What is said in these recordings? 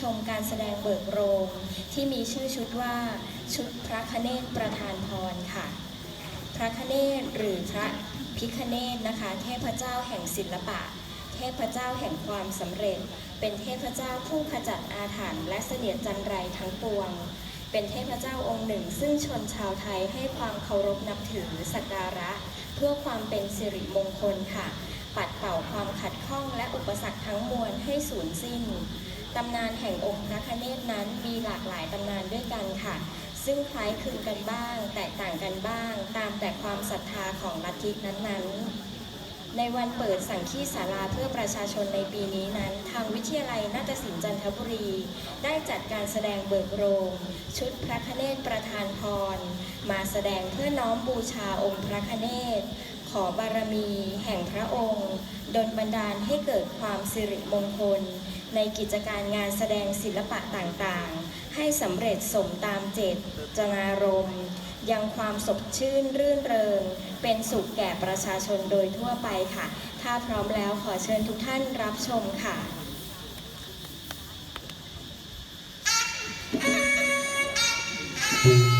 ชมการแสดงเบิกโรง ที่มีชื่อชุดว่า ชุดพระคเนศประธานพรค่ะ พระคเนศหรือพระพิคเนศนะคะ เทพเจ้าแห่งศิลปะ เทพเจ้าแห่งความสำเร็จ เป็นเทพเจ้าผู้ขจัดอาถรรพ์และเสนียดจันไรทั้งปวง เป็นเทพเจ้าองค์หนึ่ง ซึ่งชนชาวไทยให้ความเคารพนับถือสักการะ เพื่อความเป็นสิริมงคลค่ะปัดเป่าความขัดข้องและอุปสรรคทั้งมวลให้สูญสิ้น ตำนานแห่งองค์พระคเนศนั้นมีหลากหลายตำนานด้วยกันค่ะ ซึ่งคล้ายคลึงกันบ้าง แตกต่างกันบ้าง ตามแต่ความศรัทธาของลัทธินั้นๆ ในวันเปิดสังคีศาลาเพื่อประชาชนในปีนี้นั้น ทางวิทยาลัยนาฏศิลป์จันทบุรี ได้จัดการแสดงเบิกโรง ชุดพระคเนศประธานพร มาแสดงเพื่อน้อมบูชาองค์พระคเนศขอบารมี แห่งพระองค์ ดลบันดาลให้เกิดความสิริมงคล ในกิจการงานแสดงศิลปะต่างๆ ให้สำเร็จสมตามเจตจนารมณ์ ยังความสดชื่นรื่นเริง เป็นสุขแก่ประชาชนโดยทั่วไปค่ะ ถ้าพร้อมแล้วขอเชิญทุกท่านรับชมค่ะโ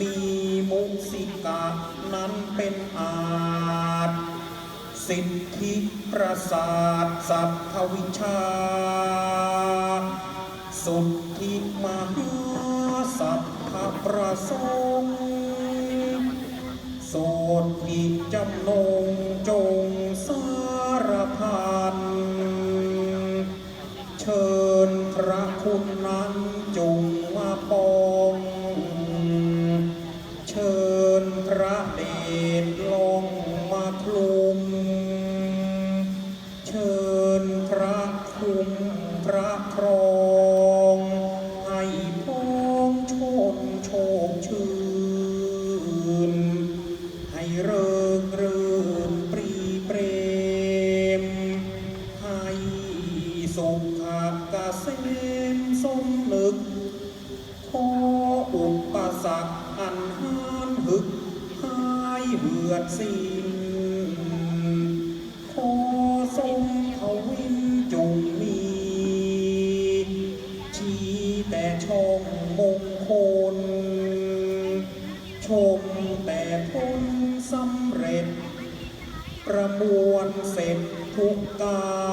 มีมุสิกะนั้นเป็นอาจสิทธิประสาทสัพพวิชา สุทธิมหาสัพพประสงค์โสดทิจำนงจงสารพันเชิญพระคุณ มเชิญพระคุมพระ ทุกกา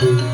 เป็